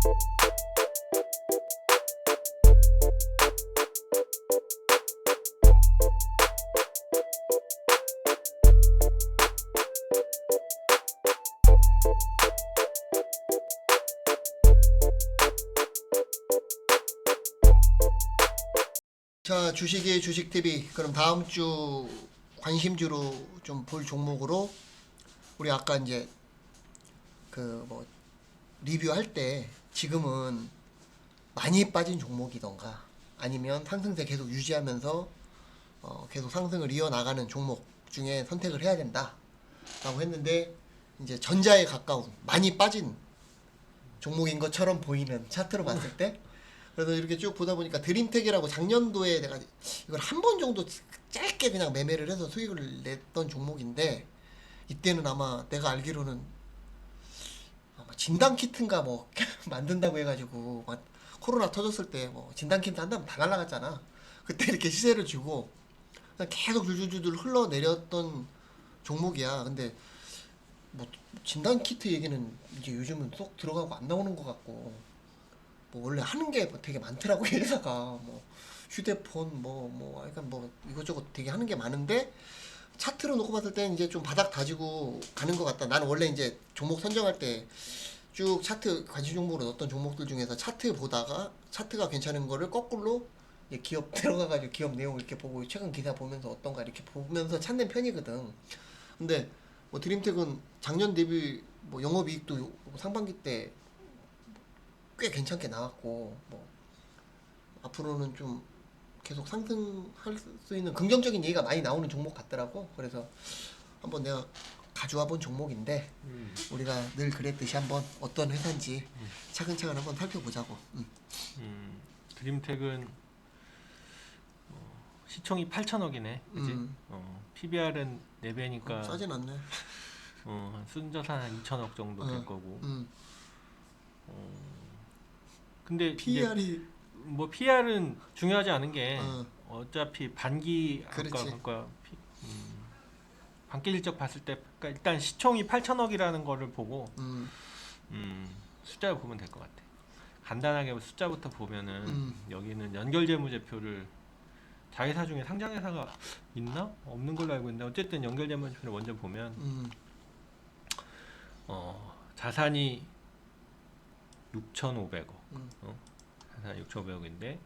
자 주식의 주식 TV 그럼 다음 주 관심주로 좀 볼 종목으로 우리 아까 이제 그 뭐 리뷰할 때 지금은 많이 빠진 종목이던가 아니면 상승세 계속 유지하면서 어 계속 상승을 이어나가는 종목 중에 선택을 해야 된다 라고 했는데 이제 전자에 가까운 많이 빠진 종목인 것처럼 보이는 차트로 봤을 때 그래서 이렇게 쭉 보다 보니까 드림텍이라고 작년도에 내가 이걸 한 번 정도 짧게 그냥 매매를 해서 수익을 냈던 종목인데 이때는 아마 내가 알기로는 진단 키트인가 뭐 만든다고 해가지고 막 코로나 터졌을 때 뭐 진단 키트 한다면 다 날라갔잖아. 그때 이렇게 시세를 주고 계속 줄줄줄 흘러내렸던 종목이야. 근데 뭐 진단 키트 얘기는 이제 요즘은 쏙 들어가고 안 나오는 것 같고 뭐 원래 하는 게뭐 되게 많더라고 회사가 뭐 휴대폰 뭐뭐 약간 뭐 이것저것 되게 하는 게 많은데 차트로 놓고 봤을 때는 이제 좀 바닥 다지고 가는 것 같다. 나는 원래 이제 종목 선정할 때 쭉 차트 관심 종목으로 넣었던 종목들 중에서 차트 보다가 차트가 괜찮은 거를 거꾸로 기업 들어가가지고 기업 내용 이렇게 보고 최근 기사 보면서 어떤가 이렇게 보면서 찾는 편이거든. 근데 뭐 드림텍은 작년 대비 뭐 영업이익도 상반기 때 꽤 괜찮게 나왔고 뭐 앞으로는 좀 계속 상승할 수 있는 긍정적인 얘기가 많이 나오는 종목 같더라고. 그래서 한번 내가 가져와 본 종목인데 음. 우리가 늘 그랬듯이 한번 어떤 회사인지 차근차근 한번 살펴보자고. 음. 음, 드림텍은 어, 시총이 8천억이네, 그지? 음. 어, PBR은 4배니까 싸진 않네. 어, 순자산 한 2천억 정도 될 어. 거고. 음. 근데 이제 PER이 뭐 PR은 중요하지 않은 게 어. 어 차피 반기 아까 그렇지. 그러니까 피- 음, 반기 일적 봤을 때 그러니까 일단 시총이 8천억이라는 거를 보고 음. 음, 숫자를 보면 될 것 같아. 간단하게 숫자부터 보면은 음. 여기는 연결재무제표를 자회사 중에 상장회사가 있나 없는 걸로 알고 있는데 어쨌든 연결재무제표를 먼저 보면 음. 어, 자산이 6,500억, 음. 어? 자산 6,500억인데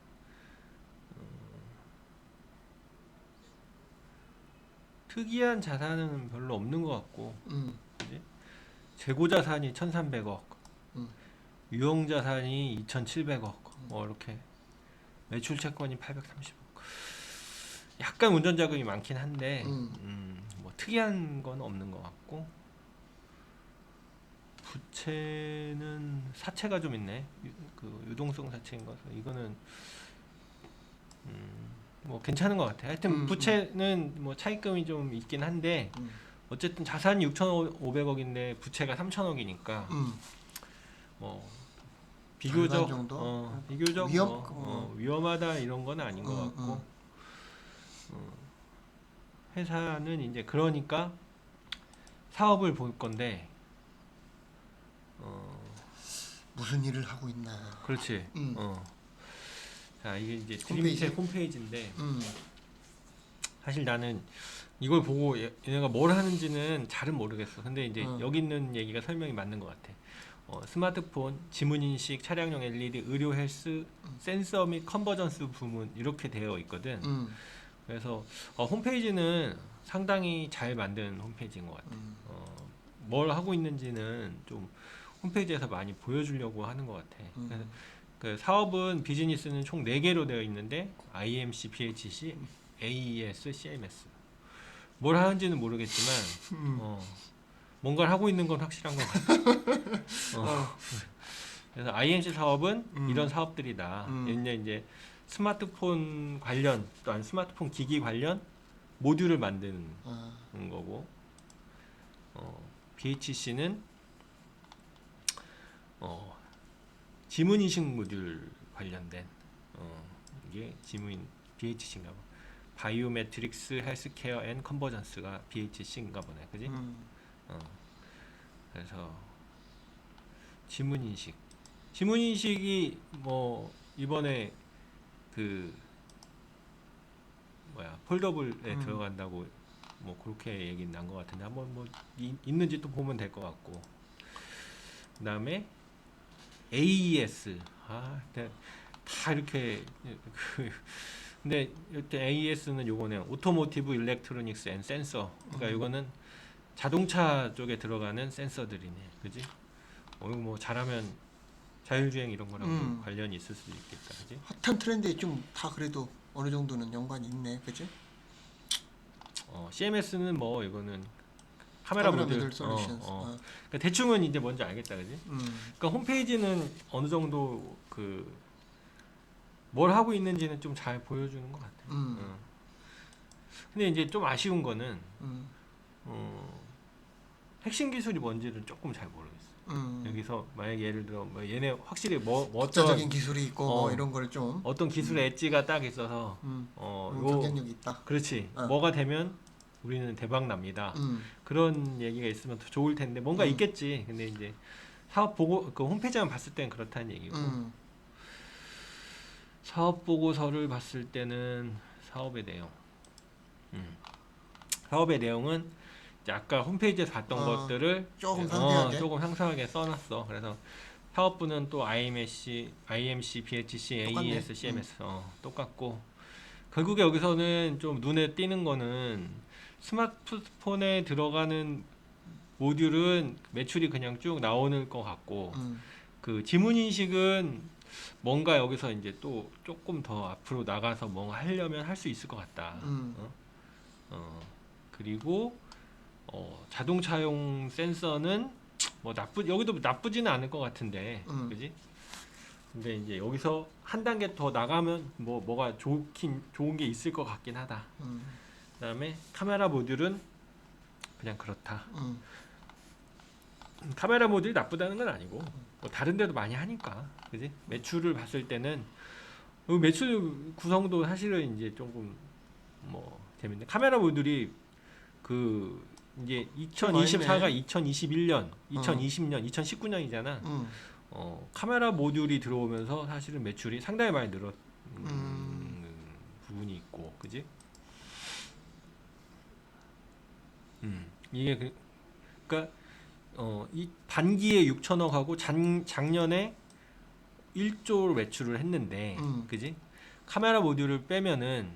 특이한 자산은 별로 없는 것 같고 음. 재고 자산이 1,300억, 음. 유용 자산이 2,700억, 뭐 이렇게 매출 채권이 830억. 약간 운전 자금이 많긴 한데, 음. 음, 뭐 특이한 건 없는 것 같고, 부채는 사채가 좀 있네. 유, 그 유동성 사채인 거서 이거는 음, 뭐 괜찮은 것 같아. 하여튼 음, 부채는 뭐 차입금이 좀 있긴 한데. 음. 어쨌든 자산이 6,500억인데 부채가 3,000억이니까 음. 뭐 비교적 정도? 어, 비교적 위험- 뭐, 어. 어, 위험하다 이런 건 아닌 것 음, 같고 음. 어, 회사는 이제 그러니까 사업을 볼 건데 어, 무슨 일을 하고 있나. 그렇지 음. 어. 자 이게 이제 홈페이지? 홈페이지인데 음. 사실 나는 이걸 보고 얘- 얘네가 뭘 하는지는 잘은 모르겠어. 근데 이제 어. 여기 있는 얘기가 설명이 맞는 것 같아. 어, 스마트폰, 지문 인식, 차량용 LED, 의료 헬스, 센서 및 컨버전스 부문 이렇게 되어 있거든. 음. 그래서 어, 홈페이지는 상당히 잘 만든 홈페이지인 것 같아. 음. 어, 뭘 하고 있는지는 좀 홈페이지에서 많이 보여주려고 하는 것 같아. 음. 그래서 그 사업은 비즈니스는 총 4개로 되어 있는데 IMC, BHC, AES, CMS. 뭘 하는지는 모르겠지만 음. 어, 뭔가를 하고 있는 건 확실한 것 같아. 어. 그래서 IMC 사업은 음. 이런 사업들이다. 음. 얘네 이제 스마트폰 관련 또한 스마트폰 기기 관련 모듈을 만드는 아. 거고 어, BHC는 어, 지문 인식 모듈 관련된 어, 이게 지문 BHC인가 봐. 바이오메트릭스 헬스케어 앤 컨버전스가 BHC인가 보네. 그지? 음. 어. 그래서 지문 인식 지문 인식이 뭐 이번에 그 뭐야 폴더블에 음. 들어간다고 뭐 그렇게 얘기 난 것 같은데 한번 뭐 이- 있는지 또 보면 될 것 같고 그다음에 AES 아 근데 다 이렇게 그 근데 이때 AES는 요거는 오토모티브 일렉트로닉스 앤 센서. 그러니까 음. 요거는 자동차 쪽에 들어가는 센서들이네. 그지? 어 뭐 잘하면 자율주행 이런 거랑 도 음. 관련이 있을 수도 있겠다. 그지? 핫한 트렌드에 좀 다 그래도 어느 정도는 연관이 있네, 그지? 어 CMS는 뭐 이거는 카메라, 모듈 솔루션스. 어, 어. 어. 그러니까 대충은 이제 뭔지 알겠다 그지 음, 그러니까 홈페이지는 어느 정도 그 뭘 하고 있는지는 좀 잘 보여주는 것 같아. 음, 어. 근데 이제 좀 아쉬운 거는 음, 어, 핵심 기술이 뭔지를 조금 잘 모르겠어. 음. 여기서 만약 예를 들어 뭐 얘네 확실히 뭐, 뭐 어떤 독자적인 기술이 있고 뭐 어. 이런 걸 좀, 어떤 기술 엣지가 딱 있어서 음, 어, 음, 요 경쟁력이 있다. 그렇지 어. 뭐가 되면 우리는 대박 납니다. 음, 그런 얘기가 있으면 더 좋을 텐데 뭔가 음. 있겠지. 근데 이제 사업 보고 그 홈페이지만 봤을 땐 그렇다는 얘기고 음, 사업 보고서를 봤을 때는 사업의 내용. 음. 사업의 내용은 이제 아까 홈페이지에서 봤던 어, 것들을 조금 어, 상세하게. 조금 상세하게 써놨어. 그래서 사업부는 또 IMC, IMC, BHC. AES, CMS 어, 똑같고 결국에 여기서는 좀 눈에 띄는 거는 스마트폰에 들어가는 모듈은 매출이 그냥 쭉 나오는 것 같고 음, 그 지문 인식은 뭔가 여기서 이제 또 조금 더 앞으로 나가서 뭔가 하려면 할 수 있을 것 같다. 음. 어? 어, 그리고 어, 자동차용 센서는 뭐 나쁘 여기도 나쁘지는 않을 것 같은데, 음. 그지? 근데 이제 여기서 한 단계 더 나가면 뭐 뭐가 좋긴 좋은 게 있을 것 같긴 하다. 음, 그다음에 카메라 모듈은 그냥 그렇다. 음, 카메라 모듈이 나쁘다는 건 아니고 뭐 다른 데도 많이 하니까 그지 매출을 봤을 때는 그 매출 구성도 사실은 이제 조금 뭐 재밌네 카메라 모듈이 그 이제 2024가 2021년, 2020년, 2019년이잖아. 음, 어, 카메라 모듈이 들어오면서 사실은 매출이 상당히 많이 늘었 음, 음. 부분이 있고, 그지? 음, 이게 그, 그러니까 어, 이 반기에 6천억하고 작, 작년에 1조 매출을 했는데, 음. 그지? 카메라 모듈을 빼면은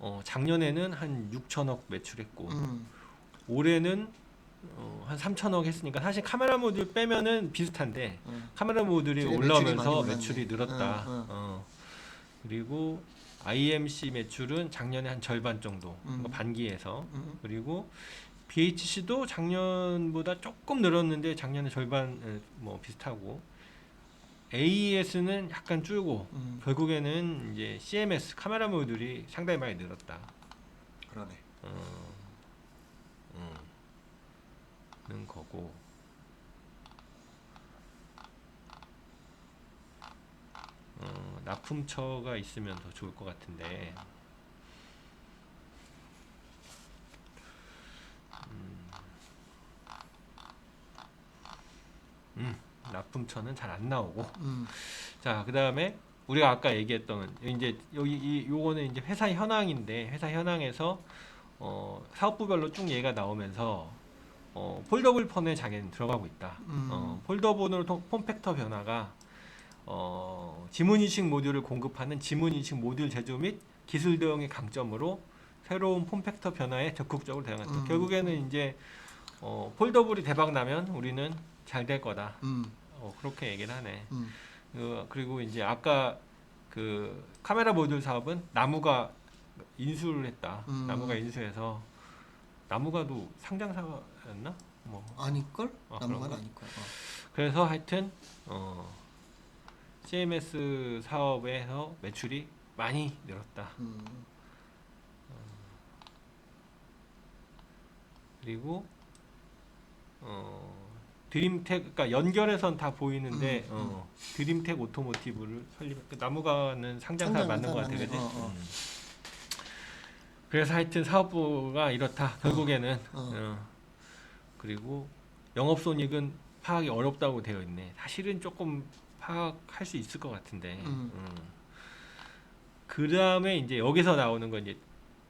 어, 작년에는 한 6천억 매출했고, 음, 올해는 어, 한 3천억 했으니까 사실 카메라 모듈 빼면은 비슷한데 음. 카메라 모듈이 매출이 올라오면서 올랐네. 매출이 늘었다. 응, 응. 어. 그리고 IMC 매출은 작년에 한 절반 정도, 음. 반기에서 음, 그리고 BHC도 작년보다 조금 늘었는데 작년에 절반 에, 뭐 비슷하고 AES는 약간 줄고 음, 결국에는 이제 CMS 카메라 모듈이 상당히 많이 늘었다. 그러네. 어, 음, 는 거고. 어, 납품처가 있으면 더 좋을 것 같은데. 음, 음, 납품처는 잘 안 나오고. 음, 자, 그 다음에 우리가 아까 얘기했던 이제 여기 이 요거는 이제 회사 현황인데 회사 현황에서 어, 사업부별로 쭉 얘가 나오면서 어, 폴더블 폰에 자기는 들어가고 있다. 음. 어, 폴더폰으로 통- 폼팩터 변화가 어, 지문 인식 모듈을 공급하는 지문 인식 모듈 제조 및 기술 대응의 강점으로 새로운 폼팩터 변화에 적극적으로 대응한다. 음. 결국에는 이제 어, 폴더블이 대박 나면 우리는 잘 될 거다. 음, 어, 그렇게 얘기를 하네. 음, 그, 그리고 이제 아까 그 카메라 모듈 사업은 나무가 인수를 했다. 음. 나무가 인수해서 나무가도 상장사였나? 뭐 아닐걸? 아, 그런가? 아닐걸. 어. 그래서 하여튼 어, CMS 사업에서 매출이 많이 늘었다. 음, 그리고 어, 드림텍 그러니까 연결해선 다 보이는데 음, 어, 드림텍 오토모티브를 설립. 그 나무가는 상장사 상장, 맞는 것 같아. 그지? 어, 어. 음. 그래서 하여튼 사업부가 이렇다. 결국에는 어. 어. 그리고 영업 손익은 파악이 어렵다고 되어 있네. 사실은 조금 파악할 수 있을 것 같은데. 음. 그 다음에 이제 여기서 나오는 건 이제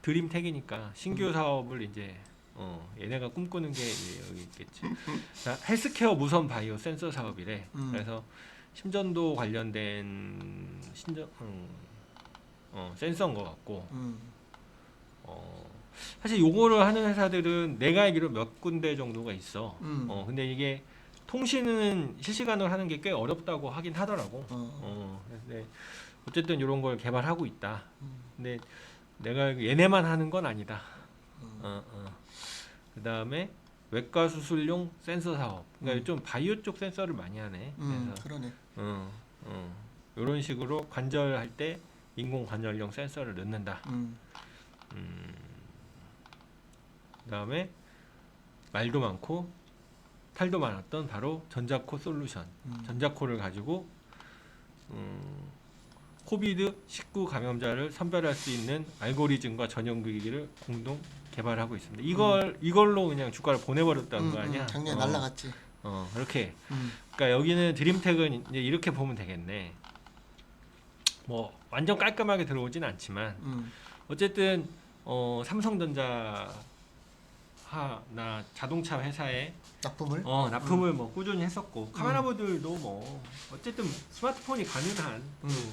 드림텍이니까 신규 사업을 이제 어, 얘네가 꿈꾸는 게 이제 여기 있겠지. 자, 헬스케어 무선 바이오 센서 사업이래. 음. 그래서 심전도 관련된 신전 음, 어, 센서인 것 같고 음. 어, 사실 요거를 하는 회사들은 내가 알기로 몇 군데 정도가 있어. 음. 어, 근데 이게 통신은 실시간으로 하는 게 꽤 어렵다고 하긴 하더라고. 어. 어, 근데 어쨌든 이런 걸 개발하고 있다. 음. 근데 내가 알기로 얘네만 하는 건 아니다. 음. 어, 어. 그 다음에 외과 수술용 센서 사업. 그러니까 음. 좀 바이오 쪽 센서를 많이 하네. 음. 그래서 그러네. 어, 어. 이런 식으로 관절할 때 인공 관절용 센서를 넣는다. 음. 음. 그다음에 말도 많고 탈도 많았던 바로 전자코 솔루션. 음. 전자코를 가지고 음, 코비드 19 감염자를 선별할 수 있는 알고리즘과 전용 기기를 공동 개발하고 있습니다. 이걸 이걸로 그냥 주가를 보내버렸다는 음, 거 아니야? 음. 작년에 어, 날라갔지. 어, 이렇게. 음. 그러니까 여기는 드림텍은 이제 이렇게 보면 되겠네. 뭐 완전 깔끔하게 들어오진 않지만 음. 어쨌든 어, 삼성전자 하나 자동차 회사에 납품을. 어, 납품을 뭐 꾸준히 했었고 카메라보들도 뭐 어쨌든 스마트폰이 가능한 음.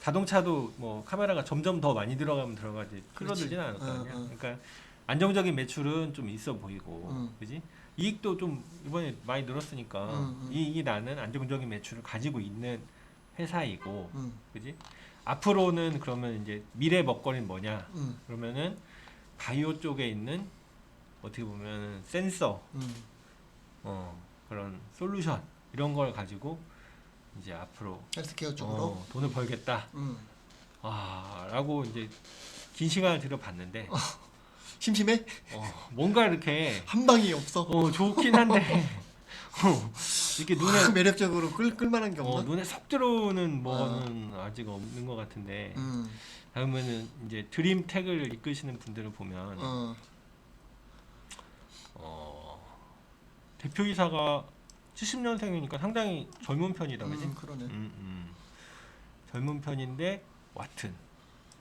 자동차도 뭐 카메라가 점점 더 많이 들어가면 들어가지 줄어들진 않을 거 어, 아니야. 어. 그러니까 안정적인 매출은 좀 있어 보이고, 음. 그지? 이익도 좀 이번에 많이 늘었으니까 음, 음. 이익이 나는 안정적인 매출을 가지고 있는 회사이고, 음. 그지? 앞으로는 그러면 이제 미래 먹거리는 뭐냐? 음. 그러면은 바이오 쪽에 있는 어떻게 보면 센서, 음. 어, 그런 솔루션 이런 걸 가지고 이제 앞으로 헬스케어 쪽으로. 어, 돈을 벌겠다. 음. 아, 라고 이제 긴 시간을 들여봤는데 심심해? 어, 뭔가 이렇게 한 방이 없어. 어, 좋긴 한데 어, 이렇게 눈에 확 매력적으로 끌 끌만한 게 어? 눈에 쏙 들어오는 뭐는 아직 없는 것 같은데 음. 그러면은 이제 드림텍을 이끄시는 분들을 보면 어. 어, 대표이사가 70년생이니까 상당히 젊은 편이다, 그지? 음, 그러네. 음, 음. 젊은 편인데 와튼,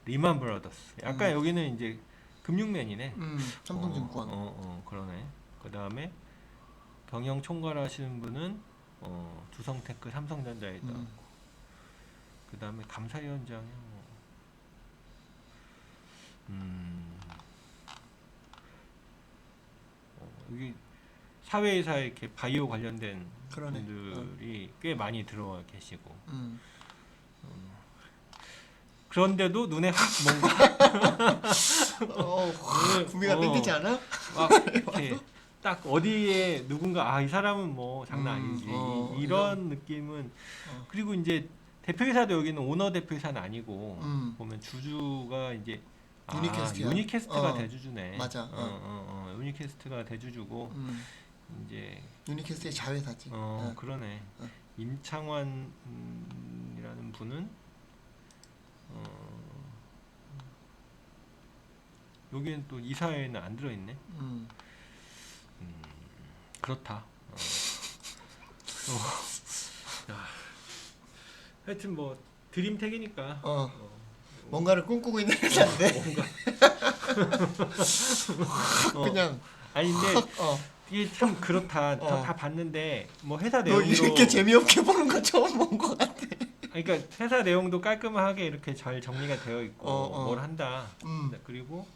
리만 브라더스. 약간 음. 여기는 이제 금융맨이네. 음. 삼성증권. 어, 어, 어, 그러네. 그 다음에 경영 총괄 하시는 분은 어, 두성테크, 삼성전자에 있다. 음. 그 다음에 감사위원장이 뭐, 음, 어, 여기 사회이사에 이렇게 바이오 관련된 그러네. 분들이 꽤 많이 들어와 계시고 음. 그런데도 눈에 확 뭔가 어, 구미가 어. 땡기지 않아? 막 이렇게 딱 어디에 누군가 아 이 사람은 뭐 장난 음, 아니지 어, 이- 이런 느낌은 어. 그리고 이제 대표이사도 여기는 오너 대표이사는 아니고 음. 보면 주주가 이제 아, 유니캐스트야. 유니캐스트가 어, 대주주네. 맞아, 어, 어. 어, 어, 유니캐스트가 대주주고 음. 이제 유니캐스트의 자회사지. 어, 어. 그러네. 어. 임창완이라는 분은 어, 여기는 또 이사회에는 안 들어있네. 음. 음, 그렇다. 어. 어. 야. 하여튼 뭐 드림텍이니까 어. 어, 뭔가를 꿈꾸고 있는 회사인데 뭔가 어. 그냥 아니 근데 확 어. 이게 참 그렇다. 어. 다, 다 봤는데 뭐 회사 너 내용도 이렇게 재미없게 보는 거 처음 본거 같아. 아니, 그러니까 회사 내용도 깔끔하게 이렇게 잘 정리가 되어 있고 어, 어. 뭘 한다. 음. 그리고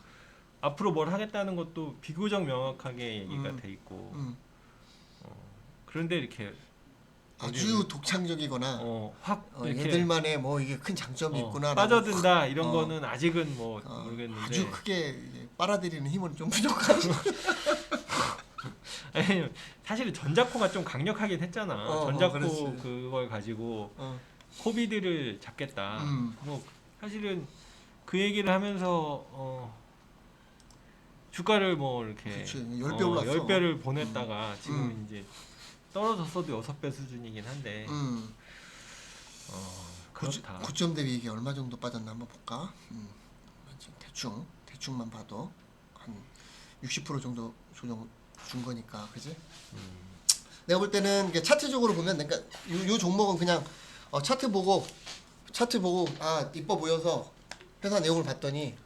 앞으로 뭘 하겠다는 것도 비교적 명확하게 얘기가 음. 돼 있고 음. 그런데 이렇게 아주 독창적이거나 어, 확 어, 이렇게 얘들만의 뭐 이게 큰 장점이 어, 있구나. 빠져든다 이런 어. 거는 아직은 뭐 어, 모르겠는데 아주 크게 이제 빨아들이는 힘은 좀 부족한. 아니, 사실은 전자코가 좀 강력하긴 했잖아. 어, 어, 전자코 그렇지. 그걸 가지고 어. 코비드를 잡겠다. 음. 뭐 사실은 그 얘기를 하면서 어, 주가를 뭐 이렇게 그치, 10배 올랐어. 10배를 보냈다가 지금 음. 이제 떨어졌어도 6배 수준이긴 한데 음. 어, 그렇다. 고점 대비 이게 얼마 정도 빠졌나 한번 볼까? 음. 지금 대충 대충만 봐도 한 60% 정도 조정 준 거니까, 그지? 음. 내가 볼 때는 이게 차트적으로 보면 그러니까 요, 요 종목은 그냥 어, 차트 보고 차트 보고 아 이뻐 보여서 회사 내용을 봤더니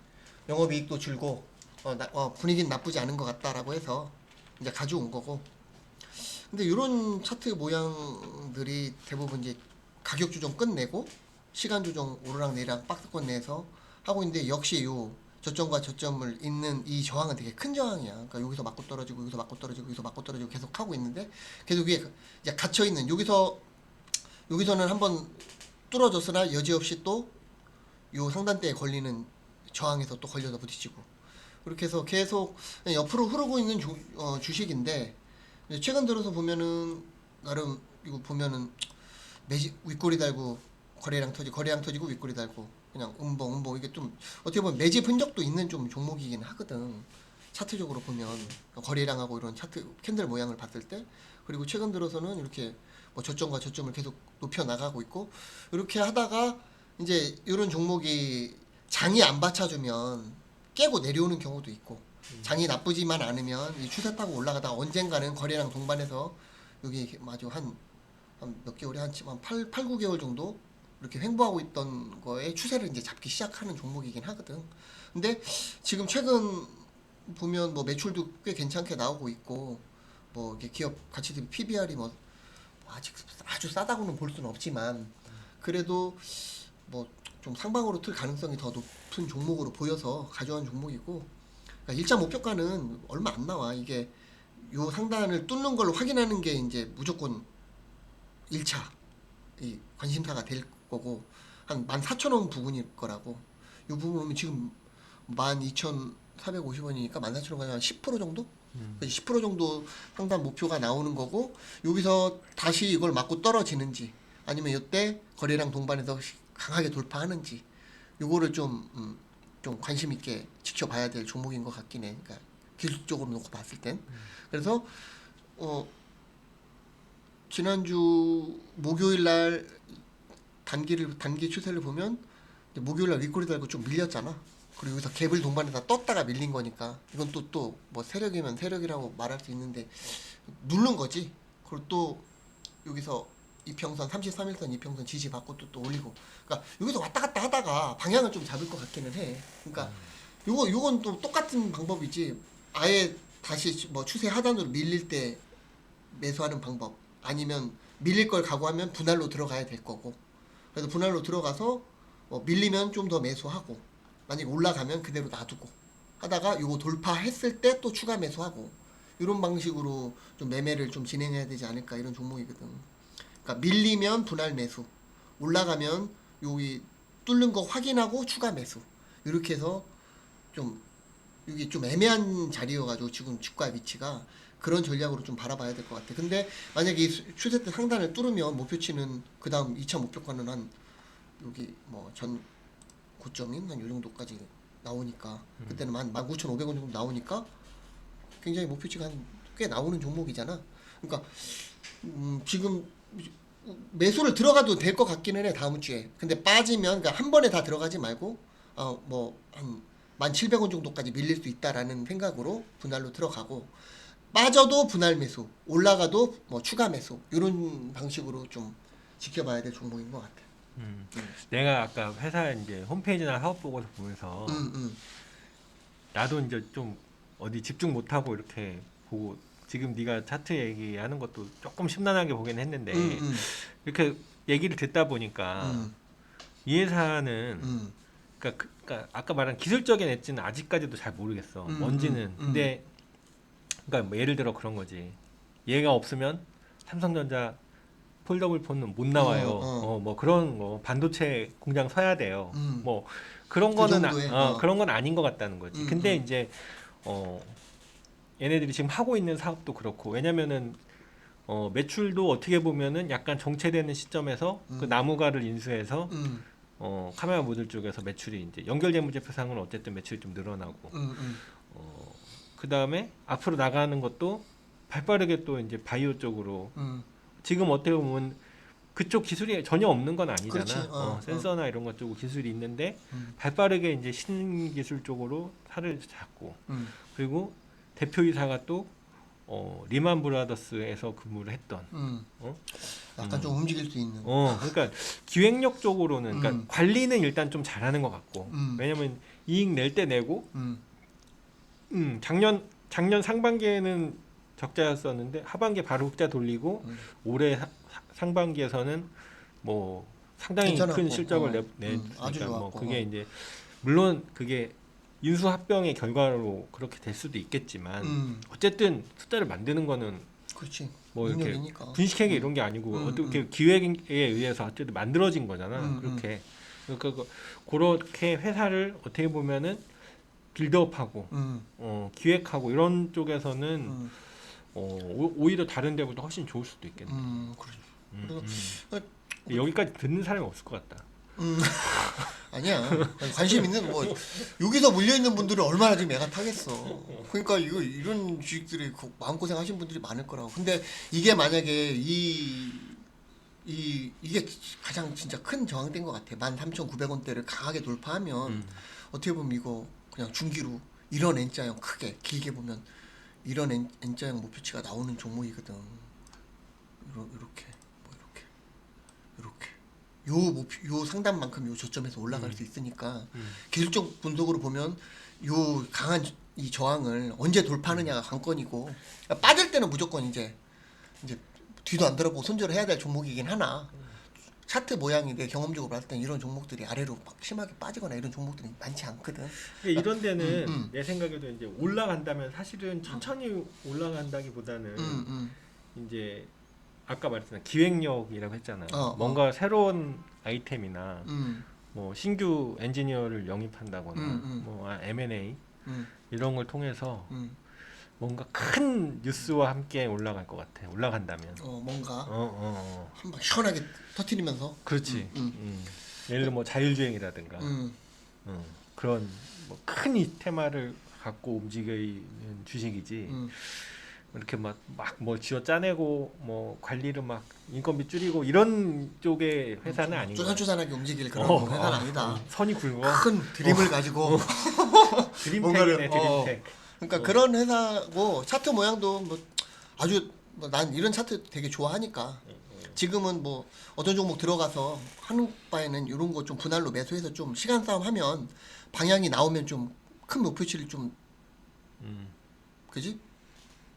영업이익도 줄고 어, 나, 어, 분위기는 나쁘지 않은 것 같다라고 해서 이제 가져온 거고 근데 이런 차트 모양들이 대부분 이제 가격 조정 끝내고 시간 조정 오르락 내리락 박스권 내에서 하고 있는데 역시 요 저점과 저점을 잇는 이 저항은 되게 큰 저항이야. 그러니까 여기서 맞고 떨어지고 여기서 맞고 떨어지고 여기서 맞고 떨어지고 계속 하고 있는데 계속 위에 이제 갇혀 있는 여기서 여기서는 한번 뚫어졌으나 여지없이 또 요 상단대에 걸리는 저항에서 또 걸려서 부딪히고 그렇게 해서 계속 옆으로 흐르고 있는 주, 어, 주식인데 최근 들어서 보면은 나름 이거 보면은 매지 윗꼬리 달고 거래량 터지 거래량 터지고 윗꼬리 달고 그냥 음봉 음봉. 이게 좀 어떻게 보면 매집 흔적도 있는 좀 종목이긴 하거든. 차트적으로 보면 거래량하고 이런 차트 캔들 모양을 봤을 때. 그리고 최근 들어서는 이렇게 뭐 저점과 저점을 계속 높여 나가고 있고 이렇게 하다가 이제 이런 종목이 장이 안 받쳐주면 깨고 내려오는 경우도 있고 장이 나쁘지만 않으면 이 추세 타고 올라가다가 언젠가는 거래량 동반해서 여기 아주 한 몇 개월이 한 8, 8, 9개월 정도 이렇게 횡보하고 있던 거에 추세를 이제 잡기 시작하는 종목이긴 하거든. 근데 지금 최근 보면 뭐 매출도 꽤 괜찮게 나오고 있고 뭐 이게 기업 가치 대비 PBR이 뭐 아직 아주 싸다고는 볼 수는 없지만 그래도 뭐 좀 상방으로 틀 가능성이 더 높은 종목으로 보여서 가져온 종목이고 그러니까 일자 목표가는 얼마 안 나와 이게 요 상단을 뚫는 걸 확인하는 게 이제 무조건 1차 이 관심사가 될 거고 한 14,000원 부분일 거라고 이 부분 보면 지금 12,450원이니까 14,000원가 한10% 정도? 음. 10% 정도 상단 목표가 나오는 거고 여기서 다시 이걸 맞고 떨어지는지 아니면 이때 거래량 동반해서 강하게 돌파하는지 요거를 좀, 음, 좀 관심 있게 지켜봐야 될 종목인 것 같긴 해. 그러니까 기술적으로 놓고 봤을 땐. 그래서 어 지난주 목요일 날 단기를 단기 추세를 보면 목요일 날 윗꼬리 달고 좀 밀렸잖아. 그리고 여기서 갭을 동반해서 떴다가 밀린 거니까 이건 또 또 뭐 세력이면 세력이라고 말할 수 있는데 누른 거지. 그리고 또 여기서 이평선 33일선 이평선 지지 받고 또, 또 올리고. 그러니까 여기서 왔다 갔다 하다가 방향을 좀 잡을 것 같기는 해. 그러니까 요거 요건 또 똑같은 방법이지. 아예 다시 뭐 추세 하단으로 밀릴 때 매수하는 방법. 아니면 밀릴 걸 각오하면 분할로 들어가야 될 거고. 그래서 분할로 들어가서 뭐 밀리면 좀 더 매수하고 만약에 올라가면 그대로 놔두고 하다가 요거 돌파했을 때 또 추가 매수하고. 이런 방식으로 좀 매매를 좀 진행해야 되지 않을까 이런 종목이거든. 그러니까 밀리면 분할 매수, 올라가면 여기 뚫는 거 확인하고 추가 매수. 이렇게 해서 좀 여기 좀 애매한 자리여가지고 지금 주가 위치가 그런 전략으로 좀 바라봐야 될 것 같아. 근데 만약에 이 수- 추세 때 상단을 뚫으면 목표치는 그 다음 2차 목표가는 한 여기 뭐 전 고점인 한 요 정도까지 나오니까 그때는 한 19,500원 정도 나오니까 굉장히 목표치가 한 꽤 나오는 종목이잖아. 그러니까 음, 지금 매수를 들어가도 될 것 같기는 해 다음 주에. 근데 빠지면 그러니까 한 번에 다 들어가지 말고 어뭐한 1,700원 정도까지 밀릴 수 있다라는 생각으로 분할로 들어가고 빠져도 분할 매수, 올라가도 뭐 추가 매수 이런 방식으로 좀 지켜봐야 될 종목인 것 같아. 음. 내가 아까 회사 이제 홈페이지나 사업 보고서 보면서 음, 음, 나도 이제 좀 어디 집중 못 하고 이렇게 보고 지금 네가 차트 얘기하는 것도 조금 심란하게 보긴 했는데 음, 음, 이렇게 얘기를 듣다 보니까 음, 이 회사는 음, 그러니까, 그, 그러니까 아까 말한 기술적인 엣지는 아직까지도 잘 모르겠어 음, 뭔지는 음, 음. 근데 그러니까 뭐 예를 들어 그런 거지 얘가 없으면 삼성전자 폴더블 폰은 못 나와요 어, 어. 어, 뭐 그런 거 반도체 공장 서야 돼요 음. 뭐 그런 그 거는 아, 어, 어. 그런 건 아닌 것 같다는 거지 음, 근데 음. 이제 어 얘네들이 지금 하고 있는 사업도 그렇고 왜냐면은 어 매출도 어떻게 보면은 약간 정체되는 시점에서 그 음. 나무가를 인수해서 음, 어 카메라 모듈 쪽에서 매출이 이제 연결재무제표상으로 어쨌든 매출이 좀 늘어나고 음, 음, 어 그 다음에 앞으로 나가는 것도 발빠르게 또 이제 바이오 쪽으로 음. 지금 어떻게 보면 그쪽 기술이 전혀 없는 건 아니잖아. 어, 어, 어. 센서나 이런 것쪽 기술이 있는데 음. 발빠르게 이제 신기술 쪽으로 살을 잡고 음. 그리고 대표이사가 또 어, 리만 브라더스에서 근무를 했던 음. 어? 약간 좀 움직일 수 있는. 어, 그러니까 기획력 쪽으로는 그러니까 음. 관리는 일단 좀 잘하는 것 같고 음. 왜냐면 이익 낼 때 내고 음. 음, 작년 작년 상반기에는 적자였었는데 하반기에 바로 흑자 돌리고 음. 올해 하- 상반기에서는 뭐 상당히 괜찮았고, 큰 실적을 어, 내, 내 음, 아주 그러니까 뭐 좋았고, 그게 어. 이제 물론 그게 인수 합병의 결과로 그렇게 될 수도 있겠지만 음. 어쨌든 숫자를 만드는 거는 그렇지. 뭐 이렇게 능력이니까. 분식회계 이런 게 아니고 음, 어떻게 기획에 의해서 어쨌든 만들어진 거잖아 음, 그렇게 그러니까 그- 그렇게 회사를 어떻게 보면은 빌드업하고 음. 어, 기획하고 이런 쪽에서는 음. 어, 오- 오히려 다른 데보다 훨씬 좋을 수도 있겠네. 음. 그래. 음, 음. 여기까지 듣는 사람이 없을 것 같다. 음. 아니야. 관심 있는 뭐 여기서 물려 있는 분들은 얼마나 지금 애가 타겠어. 그러니까 이거 이런 주식들이 그 마음 고생 하신 분들이 많을 거라고. 근데 이게 만약에 이 이, 이게 가장 진짜 큰 저항된 것 같아. 13,900원대를 강하게 돌파하면 음. 어떻게 보면 이거 그냥 중기로 이런 N자형 크게 길게 보면 이런 N, N자형 목표치가 나오는 종목이거든. 이렇게 요 목표 요 상단만큼 요 저점에서 올라갈 음. 수 있으니까 음. 기술적 분석으로 보면 요 강한 이 저항을 언제 돌파하느냐가 관건이고 그러니까 빠질 때는 무조건 이제 이제 뒤도 안 돌아보고 손절을 해야 될 종목이긴 하나 차트 모양이 내 경험적으로 봤을 땐 이런 종목들이 아래로 막 심하게 빠지거나 이런 종목들이 많지 않거든. 근데 이런 데는 음, 음. 내 생각에도 이제 올라간다면 사실은 천천히 올라간다기보다는 음, 음. 이제 아까 말했잖아 기획력이라고 했잖아. 어, 어. 뭔가 새로운 아이템이나 음, 뭐 신규 엔지니어를 영입한다거나 음, 음. 뭐 아, M&A 음, 이런 걸 통해서 음. 뭔가 큰 뉴스와 함께 올라갈 것 같아. 올라간다면. 어 뭔가 어, 어, 어. 한번 시원하게 터트리면서 그렇지. 음, 음. 음. 예를 들어 뭐 자율주행이라든가 음, 어, 그런 뭐큰 이 테마를 갖고 움직이는 주식이지. 음. 이렇게 막 막뭐 쥐어 짜내고 뭐 관리를 막 인건비 줄이고 이런 쪽의 회사는 아닌 거야. 쪼산쪼산하게 움직일 그런 어, 회사는 어, 아니다. 선이 굵어. 큰 드림을 가지고 드림텍이네 어. 드림텍. 그러니까 그런 회사고 차트 모양도 뭐 아주 뭐 난 이런 차트 되게 좋아하니까 지금은 뭐 어떤 종목 들어가서 하는 바에는 이런 거 좀 분할로 매수해서 좀 시간 싸움 하면 방향이 나오면 좀 큰 목표치를 좀 음. 그지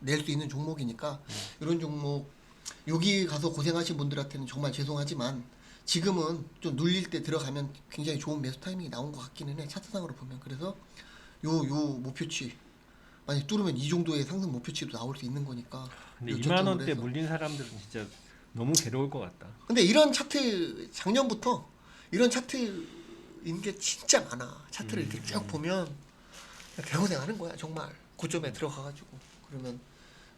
낼 수 있는 종목이니까 이런 종목 여기 가서 고생하신 분들한테는 정말 죄송하지만 지금은 좀 눌릴 때 들어가면 굉장히 좋은 매수 타이밍이 나온 것 같기는 해 차트상으로 보면. 그래서 요 요 목표치 만약 뚫으면 이 정도의 상승 목표치도 나올 수 있는 거니까 근데 요 2만 저점으로 원대 해서. 물린 사람들은 진짜 너무 괴로울 것 같다. 근데 이런 차트 작년부터 이런 차트인 게 진짜 많아. 차트를 이렇게 쭉 보면 개고생하는 거야 정말. 고점에 들어가가지고 그러면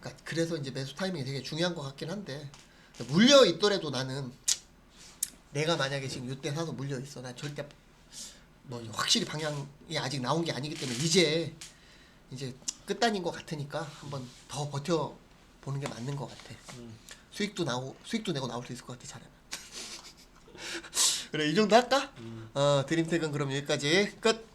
그러니까 그래서 이제 매수 타이밍이 되게 중요한 것 같긴 한데 물려 있더라도 나는 내가 만약에 지금 이때 사서 물려 있어 나 절대 뭐 확실히 방향이 아직 나온 게 아니기 때문에 이제 이제 끝단인 것 같으니까 한번 더 버텨 보는 게 맞는 것 같아. 수익도 나오 수익도 내고 나올 수 있을 것 같아 잘하면. 그래 이 정도 할까? 어 드림텍은 그럼 여기까지 끝.